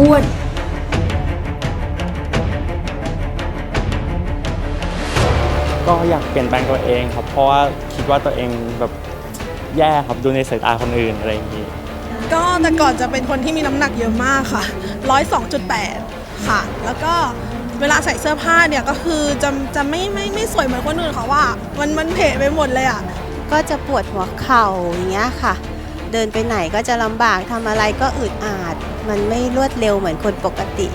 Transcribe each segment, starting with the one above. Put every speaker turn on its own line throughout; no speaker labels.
อ้วน
ก็อยากเปลี่ยนแปลงตัวเองครับ เพราะว่าคิดว่าตัวเองแบบแย่ครับดูในสายตาคนอื่นอะไรอย่างนี้
ก็แต่ก่อนจะเป็นคนที่มีน้ำหนักเยอะมากค่ะร้อยสองจุดแปดค่ะ แล้วก็เวลาใส่เสื้อผ้าเนี่ยก็คือจะจะไม่ไม่ไม่สวยเหมือนคนอื่นเขาว่า มันมันเพะไปหมดเลยอะ
ก็จะปวดหัวเข่าอย่างเงี้ยค่ะ เดินไปไหนก็จะลำบากทำอะไรก็อึดอัดมันไม่รวดเร็วเหมือนคนปกติ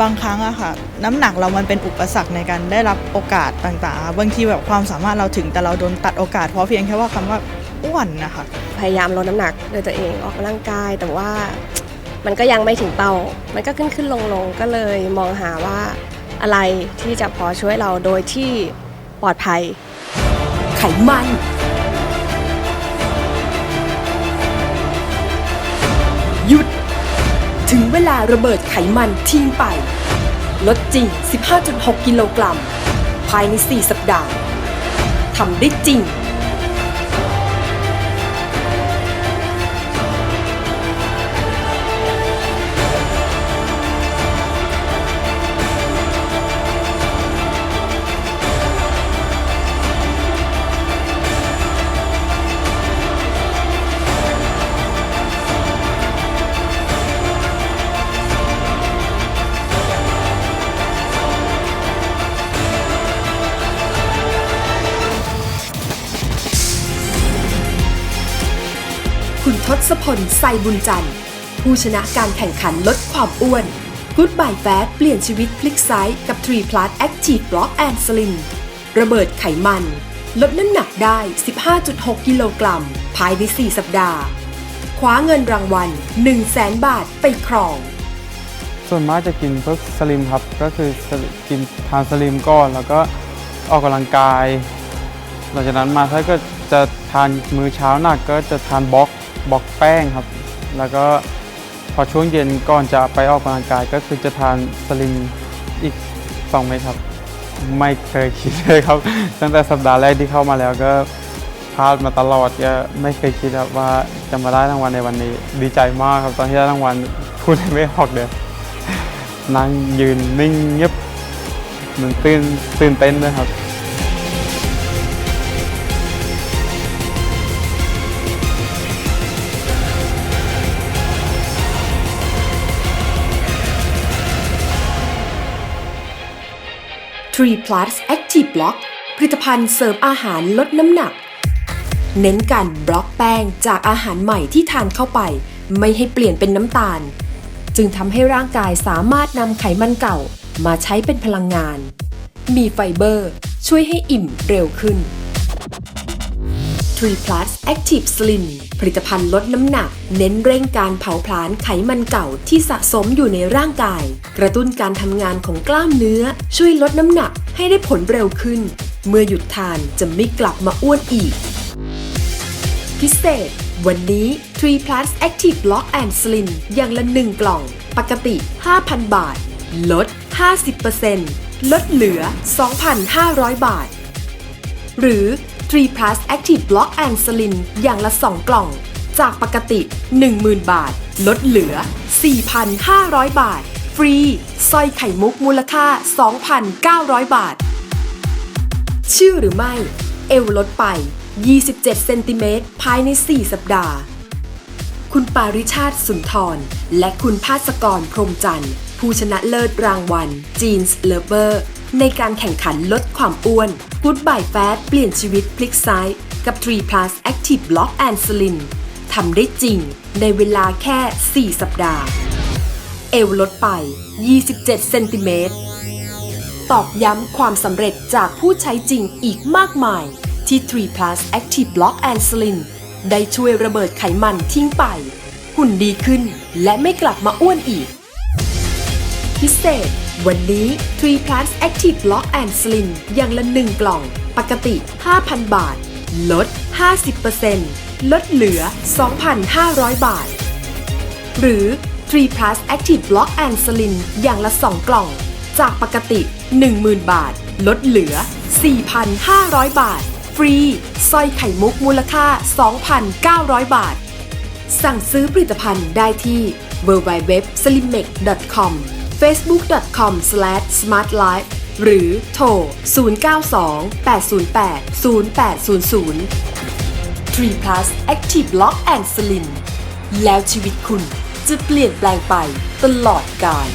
บางครั้งอะค่ะ น้ำหนักเรามันเป็นอุปสรรคในการได้รับโอกาสต่างๆ บางทีแบบความสามารถเราถึงแต่เราโดนตัดโอกาสเพราะเพียงแค่ว่าคำว่าอ้วนนะคะ
พยายามลดน้ำหนักโดยตัวเองออกกำลังกายแต่ว่ามันก็ยังไม่ถึงเป้า มันก็ขึ้นขึ้นลงลงก็เลยมองหาว่าอะไรที่จะพอช่วยเราโดยที่ปลอดภัย
ไขมัน ถึงเวลาระเบิดไขมันทิ้งไป ลดจริง 15.6 กิโลกรัม ภายใน 4 สัปดาห์ ทำได้จริง ศพลไซบุญจันทร์ ผู้ชนะการแข่งขันลดความอ้วน Goodbye Fat เปลี่ยนชีวิตพลิกไซส์กับ3 Plus Active Block and Slim ระเบิดไขมัน ลดน้ำหนักได้ 15.6 กิโลกรัม ภายใน 4 สัปดาห์ คว้าเงินรางวัล 1 0 0 0 0แสนบาทไปครอง
ส่วนมากจะกินพวกสลิมครับ ก็คือกินทานสลิมก่อน แล้วก็ออกกำลังกาย หลังจากนั้นมาถ้าก็จะทานมื้อเช้าหนักก็จะทานบล็อก บล็อกแป้งครับ แล้วก็พอช่วงเย็นก่อนจะไปออกกำลังกายก็คือจะทานสลิมอีก2เม็ดครับ ไม่เคยคิดเลยครับ ตั้งแต่สัปดาห์แรกที่เข้ามาแล้วก็พลาดมาตลอดก็ไม่เคยคิดครับว่าจะมาได้รางวัลในวันนี้ ดีใจมากครับตอนที่ได้รางวัลพูดไม่ออกเดยนั่งยืนนิ่งเงียบเหมือนตื่นตื่นเต้นด้วยครับ
3 plus Active Block ผลิตภัณฑ์เสริมอาหารลดน้ำหนัก เน้นการบล็อกแป้งจากอาหารใหม่ที่ทานเข้าไป ไม่ให้เปลี่ยนเป็นน้ำตาล จึงทำให้ร่างกายสามารถนำไขมันเก่ามาใช้เป็นพลังงาน มีไฟเบอร์ ช่วยให้อิ่มเร็วขึ้น 3 plus Active Slim ผลิตภัณฑ์ลดน้ำหนัก เน้นเร่งการเผาผลาญไขมันเก่าที่สะสมอยู่ในร่างกาย กระตุ้นการทำงานของกล้ามเนื้อ ช่วยลดน้ำหนักให้ได้ผลเร็วขึ้น เมื่อหยุดทานจะไม่กลับมาอ้วนอีก พิเศษ วันนี้ 3 plus Active lock and Slim อย่างละ1กล่อง ปกติ 5,000 บาท ลด 50%ลดเหลือ 2,500 บาท หรือ 3 plus Active Block and Slim อย่างละ 2 กล่อง จากปกติ 10,000 บาท ลดเหลือ 4,500 บาท ฟรีสร้อยไข่มุกมูลค่า 2,900 บาท ชื่อหรือไม่ เอวลดไป 27 เซนติเมตรภายใน 4 สัปดาห์ คุณปาริชาติสุนทร และคุณภาสกรพรมจันทร์ ผู้ชนะเลิศรางวัล Jeans Lover ในการแข่งขันลดความอ้วน Goodbye Fat เปลี่ยนชีวิตพลิกซ้ายกับ 3 Plus Active Block and Slim ทำได้จริงในเวลาแค่ 4 สัปดาห์ เอวลดไป 27 เซนติเมตร ตอกย้ำความสำเร็จจากผู้ใช้จริงอีกมากมาย ที่ 3 plus Active Block and Slim ได้ช่วยระเบิดไขมันทิ้งไป หุ่นดีขึ้นและไม่กลับมาอ้วนอีก พิเศษ วันนี้3 plus Active Lock and Slim อย่างละ1กล่อง ปกติ 5,000 บาท ลด 50%ลดเหลือ 2,500 บาท หรือ3 plus Active Block and Slim อย่างละ 2 กล่อง จากปกติ 10,000 บาท ลดเหลือ 4,500 บาท ฟรีสร้อยไข่มุกมูลค่า 2,900 บาท สั่งซื้อผลิตภัณฑ์ได้ที่ www.slimex.com facebook.com/smartlife หรือโทร 092 808 0800 3 plus active lock and slim แล้วชีวิตคุณจะเปลี่ยนแปลงไปตลอดกาล